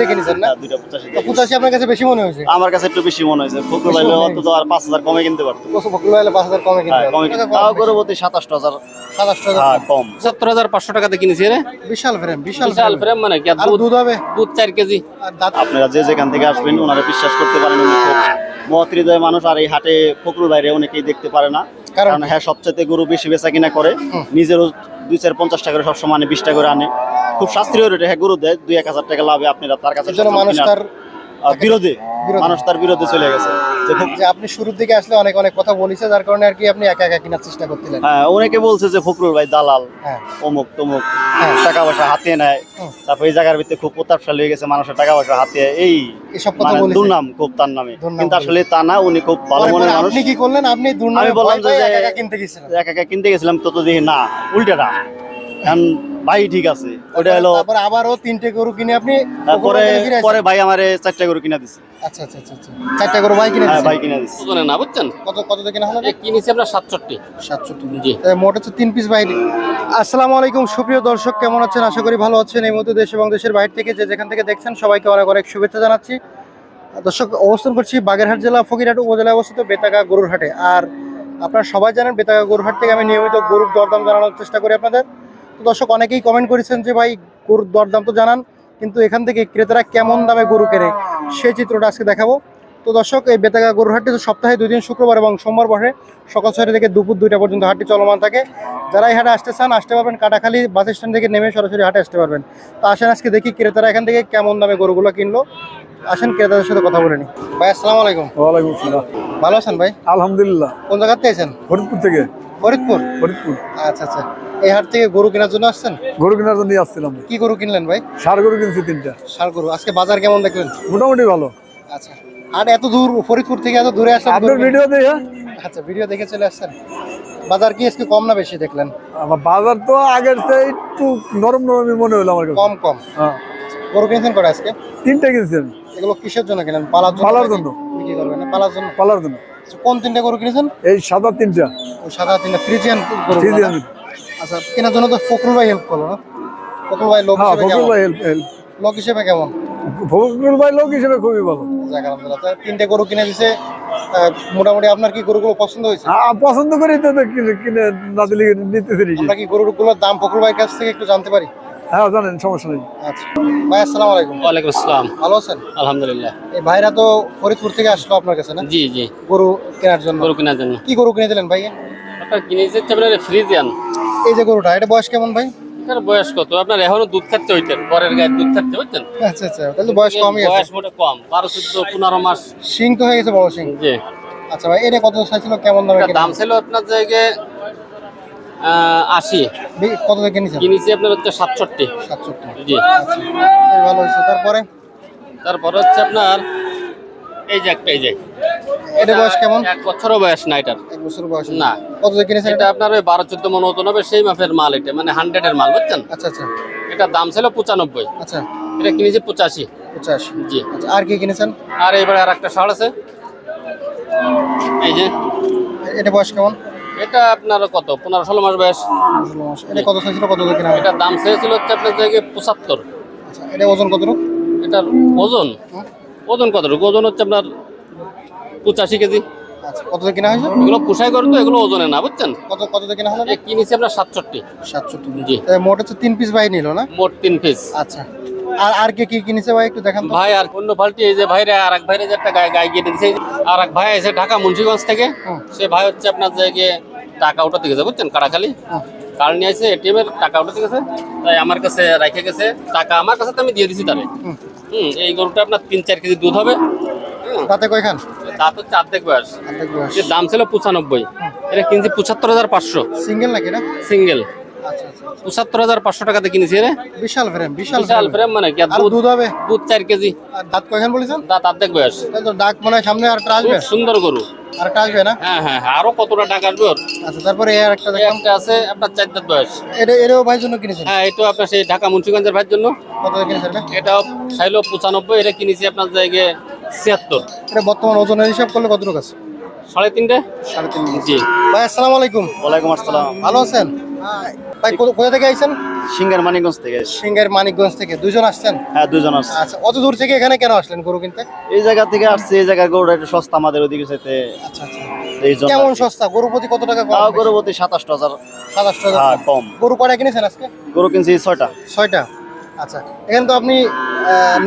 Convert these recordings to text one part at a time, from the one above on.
দেখে নিছেন না? দুইটা পঁচাশি পঁচাশি আপনার কাছে বেশি মনে হয়েছে? আমার কাছে একটু বেশি মনে হয়েছে। ফকরুল ভাই অত তো আর পাঁচ হাজার কমে কিনতে পারতো। কত বকরি পাঁচ হাজার কমে কিনতে তাও গরবতী সাতাশ হাজার। সাতাশ টাকা কম। সত্তর হাজার পাঁচশো টাকাতে কিনেছি রে। বিশাল ফ্রেম বিশাল বিশাল ফ্রেম ফ্রেম মানে কি? আর আর দুধ দুধ হবে? দুধ চার কেজি। আপনারা যে যেখান থেকে আসবেন ওনারা বিশ্বাস করতে পারেন উনি খুব মহৎ হৃদয় মানুষ আর এই হাটে ফকরুল বাইরে অনেকেই দেখতে পারে না। কারণ কারণ হ্যাঁ সবচেয়ে গরু বেশি বেচা কিনা করে নিজেরও দুই চার পঞ্চাশ টাকা করে সবসময় আনে বিশ টাকা করে আনে। খুব শাস্ত্রীয় রেটে হ্যাঁ গরু দেয় দুই এক হাজার টাকা লাভে আপনারা তার কাছে মানুষ তার বিরোধে। মানুষ তার বিরোধে চলে গেছে। যে আপনি শুরুর দিকে আসলে অনেক অনেক কথা বলেছে যার কারণে আর কি আপনি একা একা কেনার চেষ্টা করছিলেন হ্যাঁ অনেকে বলছে যে ফকরুল ভাই দালাল হ্যাঁ। অমুক তমুক হ্যাঁ। টাকা পয়সা হাতিয়ে নেয়। তারপর এই জায়গার ভিতরে খুব প্রতাপশালী হয়ে গেছে মানুষের টাকা পয়সা হাতিয়ে। এই এসব কথা মানে দুর্নাম খুব তার নামে। কিন্তু আসলে তা না উনি খুব ভালো মনের পরে মানুষ। আপনি কি করলেন? আপনি দুর্নামে আমি বললাম যে- একা একা কিনতে একা একা কিনতে গেছিলাম তত দেখি না উল্টেটা এখন ভাই ঠিক আছে। ওটা হলো তারপর আবারও তিনটে গরু কিনে আপনি তারপরে। পরে ভাই আমারে চারটা কিনা দিছে। আচ্ছা আচ্ছা আচ্ছা আচ্ছা। চারটা গরু ভাই কিনে হ্যাঁ ভাই কিনা দিছে। না বুঝছেন? কত কত দিয়ে কিনা হলো? কিনেছি আপনার সাতষট্টি। সাতষট্টি। জি। তাই মোট হচ্ছে তিন পিস আসসালামু আলাইকুম সুপ্রিয় দর্শক কেমন আছেন? আশা করি ভালো আছেন। এই মুহূর্তে দেশ এবং দেশের বাইরে থেকে যে যেখান থেকে দেখছেন সবাইকে অনেক অনেক শুভেচ্ছা জানাচ্ছি। দর্শক অবস্থান করছি বাগেরহাট জেলা ফকিরহাট উপজেলায় অবস্থিত বেতাগা গরুর হাটে আর আপনারা সবাই জানেন বেতাগা গরুর হাট থেকে আমি নিয়মিত গরুর দরদাম জানানোর চেষ্টা করি আপনাদের। তো দর্শক অনেকেই কমেন্ট করেছেন যে ভাই গরুর দরদাম তো জানান কিন্তু এখান থেকে ক্রেতারা কেমন দামে গরু কেনে? সেই চিত্রটা আজকে দেখাবো। তো দর্শক এই বেতাগা গরুর হাটটি তো সপ্তাহে দুই দিন শুক্রবার এবং সোমবার বসে সকাল ছয়টা থেকে দুপুর দুইটা পর্যন্ত হাটটি চলমান থাকে। যারা এই হাটে আসতে চান আসতে পারবেন। কাটাখালি বাস স্ট্যান্ড থেকে নেমে সরাসরি হাটে আসতে পারবেন। তো আসেন আজকে দেখি ক্রেতারা এখান থেকে কেমন দামে গরুগুলো কিনলো। আসেন ক্রেতাদের সাথে কথা বলে নি। ভাই আসসালামু আলাইকুম। ওয়ালাইকুম আসসালাম। ভালো আছেন ভাই? আলহামদুলিল্লাহ। কোন জায়গাতে আছেন? ফরিদপুর থেকে। ফরিদপুর? ফরিদপুর। আচ্ছা আচ্ছা। এই হাট থেকে গরু কেনার জন্য আসছেন? গরু কেনার জন্য আসছিলাম। কি গরু কিনলেন ভাই? সার গরু কিনছি তিনটা। ষাড় গরু। আজকে বাজার কেমন দেখলেন? মোটামুটি ভালো। আচ্ছা। আর এত দূর ফরিদপুর থেকে এত দূরে আসলেন আপনার ভিডিও দিয়ে আচ্ছা ভিডিও দেখে চলে আসছেন। বাজার কি আজকে কম না বেশি দেখলেন? বাজার তো আগের চেয়ে একটু নরম নরমই মনে হলো আমার কম কম। হ্যাঁ। গরু কিনছেন করে আজকে? তিনটা কিনছি আমি। এগুলো কিসের জন্য কিনেন পালার জন্য পালার জন্য। বিক্রি করবেন পালার জন্য? পালার জন্য। কোন তিনটে গরু কিনেছেন? এই সাদা তিনটা। ওই সাদা তিনটা ফ্রিজিয়ান গরু ফ্রিজি না? আমি আচ্ছা কেনার জন্য তো ফকরুল ভাই হেল্প করল না? ফকরুল ভাই লোক হ্যাঁ হিসেবে ফকরুল ভাই হেল্প হেল্প লোক হিসেবে কেমন? ফকরুল ভাই লোক হিসেবে খুবই ভালো। যাক আলহামদুলিল্লাহ। তিনটে গরু কিনে দিছে মোটামুটি আপনার কি গরুগুলো পছন্দ হয়েছে? পছন্দ করি তো কিনে কিনে না দিলে নিতেছি আমরা কি গরুগুলোর দাম ফকরুল ভাইয়ের কাছ থেকে একটু জানতে পারি? হ্যাঁ জানেন সমস্যা নেই। আচ্ছা। ভাই আসসালামু আলাইকুম। ওয়ালাইকুম আসসালাম। ভালো আছেন? আলহামদুলিল্লাহ। এই ভাইরা তো ফরিদপুর থেকে আসলো আপনার কাছে না? জি জি। গরু কেনার জন্য। গরু কেনার জন্য। কি গরু কিনে দিলেন ভাই আপনার কিনেছি ফ্রিজিয়ান। এই যে গরুটা এটা বয়স কেমন ভাই? এটার বয়স কত? আপনার এখনও দুধ খাচ্ছে ওইটার পরের গায়ে দুধ খাচ্ছে বুঝছেন? আচ্ছা আচ্ছা তাহলে বয়স কমই আছে। বয়স মোটে কম বারো চোদ্দ পনেরো মাস। সিং তো হয়ে গেছে বড় সিং জি। আচ্ছা ভাই এটা কত চাইছিল কেমন দামে দাম ছিল আপনার জায়গায় আশি। কত দিয়ে কিনেছেন? কিনেছি আপনার হচ্ছে সাতষট্টি। সাতষট্টি। জি। আচ্ছা ভালো হয়েছে। তারপরে? তারপর হচ্ছে আপনার এই যে একটা এই যে। এটা বয়স কেমন? এক বছরও বয়স না এটার। এক বছর বয়স না। কত কিনেছেন? এটা আপনার ওই বারো চোদ্দ মন ওজন হবে সেই মাপের মাল এটা মানে মাল বুঝছেন? আচ্ছা আচ্ছা। এটার দাম ছিল পঁচানব্বই। আচ্ছা। এটা কিনেছি পঁচাশি। পঞ্চাশ জি। আচ্ছা আর কি কিনেছেন? আর এবারে আর একটা আছে। এই যে। এটা বয়স কেমন? এটা আপনার কত? পনেরো ষোলো মাস বয়স। এটা কত চাইছিল কত কিনা এটার দাম চেয়েছিল হচ্ছে আপনার জায়গায় পঁচাত্তর। আচ্ছা এটা ওজন কতটুকু? এটার ওজন। ওজন কতটুকু? ওজন হচ্ছে আপনার পঁচাশি কেজি। আচ্ছা কিনা হয়েছে? এগুলো পুষাই করে তো এগুলো ওজনে না বুঝছেন? কত কিনা হলো? কিনেছি আপনার সাতষট্টি। সাতষট্টি। জি। মোট হচ্ছে তিন পিস ভাই নিল না? মোট তিন পিস আচ্ছা। আর আর কে কি কিনেছে ভাই একটু দেখান ভাই আর অন্য এই যে ভাইরা আর এক ভাইরে যে একটা গায়ে গায়ে গিয়ে দিয়েছে আর এক ভাই এসে ঢাকা মুন্সিগঞ্জ থেকে। সে ভাই হচ্ছে আপনার জায়গায় টাকা উঠাতে গেছে বুঝছেন কাড়াখালি। কার্ড নিয়ে আসে এটিএম এর টাকা উঠাতে গেছে তাই আমার কাছে রেখে গেছে। টাকা আমার কাছে তো আমি দিয়ে দিছি তারে। হুম। এই গরুটা আপনার তিন চার কেজি দুধ হবে। তাতে কয়খান? দাঁত হচ্ছে অর্ধেক বয়স। এর দাম ছিল পঁচানব্বই। এটা কিনছি পঁচাত্তর হাজার পাঁচশো। সিঙ্গেল নাকি না সিঙ্গেল। আচ্ছা আচ্ছা পঁচাত্তর হাজার পাঁচশো টাকাতে কিনেছি রে। বিশাল ফ্রেম বিশাল বিশাল ফ্রেম মানে কি? দুধ দুধ হবে? দুধ চার কেজি। দাঁত কয়খান বলেছেন? দাঁত অর্ধেক বয়স। ডাক মনে হয় সামনে আর আসবে। সুন্দর গরু। আর আসবে না? হ্যাঁ হ্যাঁ হ্যাঁ, আরও কতটা টাকা আসবে ওর? আচ্ছা তারপরে একটা আছে আপনার চার দাঁত বয়স। এটা এরও ভাইয়ের জন্য কিনেছেন? হ্যাঁ এটা আপনার সেই ঢাকা মুন্সিগঞ্জের ভাইয়ের জন্য। কত কিনেছেন এটা? চাইলো পঁচানব্বই এটা কিনেছি আপনার জায়গায় ছিয়াত্তর। এটা বর্তমান ওজনের হিসাব করলে কতটুকু আছে? সাড়ে তিনটে? সাড়ে তিন জি। ভাই আসসালামু আলাইকুম। ওয়ালাইকুম আসসালাম। ভালো আছেন? ভাই কোথা থেকে আইছেন? সিঙ্গার মানিকগঞ্জ থেকে এসেছি। মানিকগঞ্জ থেকে। দুজন আসছেন? হ্যাঁ দুজন আসছে। আচ্ছা অত দূর থেকে এখানে কেন আসলেন গরু কিনতে? এই জায়গা থেকে আসছে এই জায়গার গরুটা একটু সস্তা আমাদের ওদিকে সাথে আচ্ছা আচ্ছা। এই কেমন সস্তা? গরু প্রতি কত টাকা কম? তাও গরু প্রতি সাতাশ হাজার। সাতাশ টাকা হ্যাঁ, কম। গরু কয়টা কিনেছেন আজকে? গরু কিনছি ছয়টা। ছয়টা। আচ্ছা এখানে তো আপনি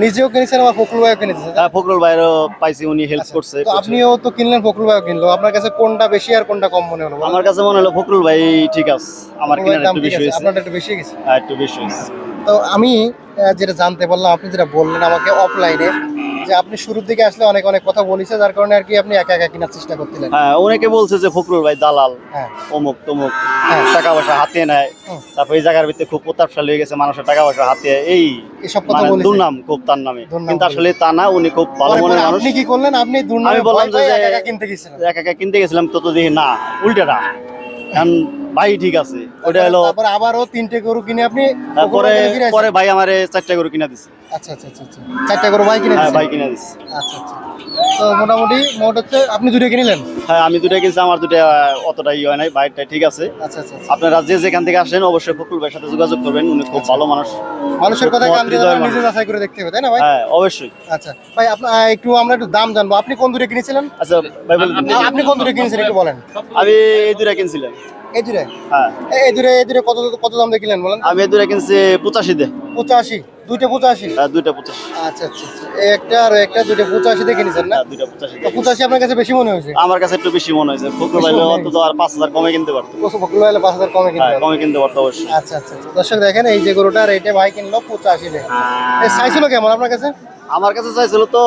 নিজেও কিনেছেন আবার ফকরুল ভাইও কিনেছেন? হ্যাঁ, ফখরুল ভাইয়েরও পাইছি উনি হেল্প আচ্ছা, করছে তো আপনিও তো কিনলেন ফকরুল ভাইও কিনলো। আপনার কাছে কোনটা বেশি আর কোনটা কম মনে হলো? আমার কাছে মনে হলো ফখরুল ভাই ঠিক আছে আমার কিনার একটু বেশি হয়েছে। আপনারটা একটু বেশি গেছে হ্যাঁ একটু বেশি হয়েছে। তো আমি যেটা জানতে পারলাম আপনি যেটা বললেন আমাকে অফলাইনে যে আপনি শুরুর দিকে আসলে অনেক অনেক কথা বলেছে যার কারণে আর কি আপনি একা একা কেনার চেষ্টা করছিলেন। হ্যাঁ অনেকে বলছে যে ফখরুল ভাই দালাল হ্যাঁ। অমুক তমুক হ্যাঁ। টাকা পয়সা হাতিয়ে নেয়। তারপর এই জায়গার ভিতরে খুব প্রতাপশালী হয়ে গেছে মানুষের টাকা পয়সা হাতিয়ে। এই এসব কথা মানে দুর্নাম খুব তার নামে। কিন্তু আসলে তা না উনি খুব ভালো পরে মনের মানুষ। আপনি কি করলেন? আপনি দুর্নামে আমি বললাম যে- একা একা কিনতে একা একা কিনতে গেছিলাম তত দেখি না উল্টাটা। ভাই ঠিক আছে ওটা হলো তারপরে আবারও তিনটে গরু কিনে আপনি ফকরুল আসলেন? পরে ভাই আমারে চারটা গরু কিনা দিছে। আচ্ছা আচ্ছা আচ্ছা আচ্ছা। চারটা গরু ভাই কিনে হ্যাঁ ভাই কিনা দিছে। আচ্ছা আচ্ছা। তো মোটামুটি মোট হচ্ছে আপনি দুটো কিনলেন? হ্যাঁ আমি দুটা কিনছি আমার দুটা অতটা ই হয় নাই বাইকটা ঠিক আছে। আচ্ছা আচ্ছা। আপনারা যে যেখান থেকে আসেন অবশ্যই ফখরুল ভাইয়ের সাথে যোগাযোগ করবেন উনি খুব ভালো মানুষ। মানুষের কথা কান দিয়ে নিজে যাচাই করে দেখতে হবে তাই না ভাই? হ্যাঁ অবশ্যই। আচ্ছা ভাই একটু আমরা একটু দাম জানব। আপনি কোন দূরে কিনেছিলেন? আচ্ছা ভাই বলুন। আপনি কোন দূরে কিনেছেন একটু বলেন। আমি এই দুটা কিনছিলাম। এই দূরে হ্যাঁ। এই দূরে এই দূরে কত কত দাম দিয়ে কিনলেন বলেন আমি এই দুটা কিনছি পঁচাশি দে পঁচাশি। দুইটা পঁচাশি হ্যাঁ দুইটা পঁচাশি আচ্ছা আচ্ছা আচ্ছা। একটা আর একটা দুইটা পঁচাশি না? হ্যাঁ দুইটা পঁচাশি পঁচাশি আপনার কাছে বেশি মনে হয়েছে? আমার কাছে একটু বেশি মনে হয়েছে। ফখরুল ভাই অন্তত আর পাঁচ হাজার কমে কিনতে পারতো। ফকরুল ভাই পাঁচ হাজার কমে কিনতে হ্যাঁ কমে কিনতে পারতো অবশ্যই। আচ্ছা আচ্ছা। দর্শক দেখেন এই যে গরুটা রেটে ভাই কিনলো পঁচাশি এই কেমন আপনার কাছে? আমার কাছে চাইছিল তো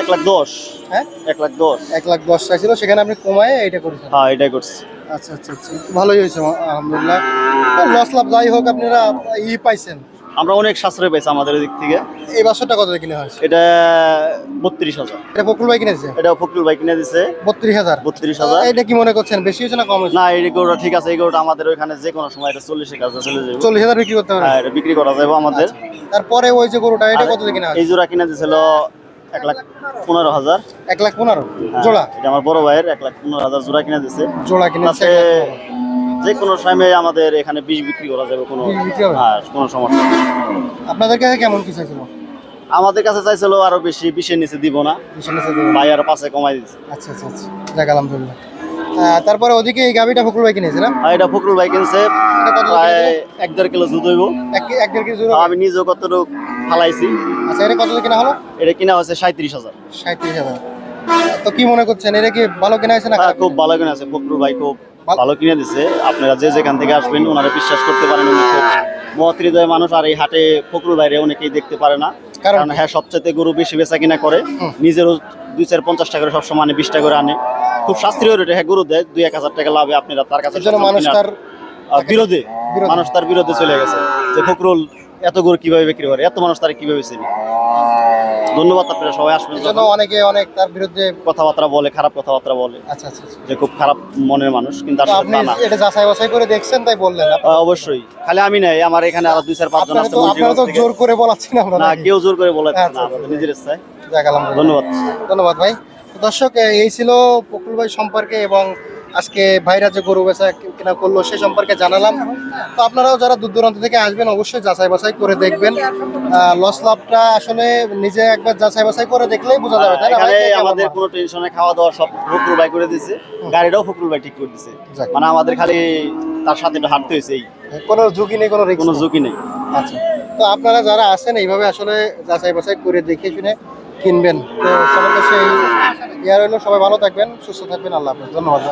এক লাখ দশ। হ্যাঁ? এক লাখ দশ। এক লাখ দশ চাইছিল সেখানে আপনি কমায় এইটা করেছেন। হ্যাঁ এটাই করছি। আচ্ছা আচ্ছা আচ্ছা। ভালোই হয়েছে আলহামদুলিল্লাহ। লস লাভ যাই হোক আপনারা ই পাইছেন। আমরা অনেক সাশ্রয় পাইছি আমাদের দিক থেকে। এই বাছরটা কত কিনে হয় এটা বত্রিশ হাজার। এটা ফকরুল ভাই কিনেছে? এটা ফখরুল ভাই কিনে দিছে। বত্রিশ হাজার। বত্রিশ হাজার। এটা কি মনে করছেন বেশি হয়েছে না কম হয়েছে? না এই গরুটা ঠিক আছে এই গরুটা আমাদের ওইখানে যে কোনো সময় এটা চল্লিশের কাছে চলে যাবে চল্লিশ হাজার বিক্রি করতে হবে হ্যাঁ এটা বিক্রি করা যাবে আমাদের। তারপরে ওই যে গরুটা এটা কত কিনা এই জোড়া কিনে দিয়েছিল এক লাখ পনেরো হাজার। এক লাখ পনেরো। হ্যাঁ, জোড়া? এটা আমার বড় ভাইয়ের এক লাখ পনেরো হাজার জোড়া কিনে দিছে। জোড়া কিনেছে তাতে যে কোনো সময় আমাদের এখানে বিষ বিক্রি করা যাবে কোনো বিক্রি হবে? হ্যাঁ কোনো সমস্যা নেই। আপনাদের কাছে কেমন কি চাইছিল? আমাদের কাছে চাইছিল আরও বেশি বিশের নিচে দিব না। বেশি নিচে দেবেন? ভাই আর পাশে কমাই দিচ্ছে আচ্ছা আচ্ছা আচ্ছা। যাক আলহামদুলিল্লাহ। আহ, তারপরে ওদিকে এই গাবিটা ফকরুল ভাই কিনেছে না? আর এটা ফখরুল ভাই কিনছে। কত প্রায় এক দেড় কিলো দুধ হইব। এক এক দেড় কেজি জোড়া আমি নিজেও কতটুকু ফালাইছি। আচ্ছা এটা কত দিয়ে কিনা হলো? এটা কিনা হচ্ছে সাঁত্রিশ হাজার। সাঁত্রিশ হাজার। তো কি মনে করছেন এটা কি ভালো কিনা হয়েছে না হ্যাঁ খুব ভালো কিনে আছে ফখরুল ভাই খুব ভালো- কিনে দিছে। আপনারা যে যেখান থেকে আসবেন ওনারা বিশ্বাস করতে পারেন উনি খুব মহৎ হৃদয় মানুষ আর এই হাটে ফখরুল ভাইরে অনেকেই দেখতে পারে না। কারণ? হ্যাঁ সবচেয়ে গরু বেশি বেচা কিনা করে নিজেরও দুই চার পঞ্চাশ টাকা করে সবসময় আনে বিশ টাকা করে আনে। খুব শাস্ত্রীয় রেটে হ্যাঁ গরু দেয় দুই এক হাজার টাকা লাভে আপনারা তার কাছে বিরোধে। মানুষ তার বিরোধে চলে গেছে। যে ফখরুল এত গরু কীভাবে বিক্রি করে এত মানুষ তারা কীভাবে চেনে? ধন্যবাদ আপনারা সবাই আসবেন জন্য অনেকে অনেক তার বিরুদ্ধে কথাবার্তা বলে খারাপ কথাবার্তা বলে। আচ্ছা আচ্ছা আচ্ছা। যে খুব খারাপ মনের মানুষ কিন্তু আপনি এটা যাচাই বাছাই করে দেখছেন তাই বললেন? অবশ্যই। খালি আমি নাই আমার এখানে আরও দুই চার পাঁচজন আছে আপনারা তো জোর করে বলাচ্ছি না আমরা না কেউ জোর করে বলে আচ্ছা, না আমাদের নিজের ইচ্ছায়। ধন্যবাদ। ধন্যবাদ ভাই। দর্শক এই ছিল পকুল ভাই সম্পর্কে এবং আজকে ভাইরা যে গরু বেচা কিনা করল সে সম্পর্কে জানালাম। তো আপনারাও যারা দূর দূরান্ত থেকে আসবেন অবশ্যই যাচাই বাছাই করে দেখবেন। লস লাভটা আসলে নিজে একবার যাচাই বাছাই করে দেখলেই বোঝা যাবে তাই না আমাদের কোনো টেনশনে খাওয়া দাওয়া সব ফকরুল ভাই করে দিছে গাড়িটাও ফকরুল ভাই ঠিক করে দিছে। মানে আমাদের খালি তার সাথে হাঁটতে হয়েছে এই। কোনো ঝুঁকি নেই কোনো কোনো ঝুঁকি নেই। আচ্ছা। তো আপনারা যারা আছেন এইভাবে আসলে যাচাই বাছাই করে দেখে শুনে কিনবেন। তো সবার কাছে এই ইয়ার হলো সবাই ভালো থাকবেন সুস্থ থাকবেন আল্লাহ হাফেজ ধন্যবাদ।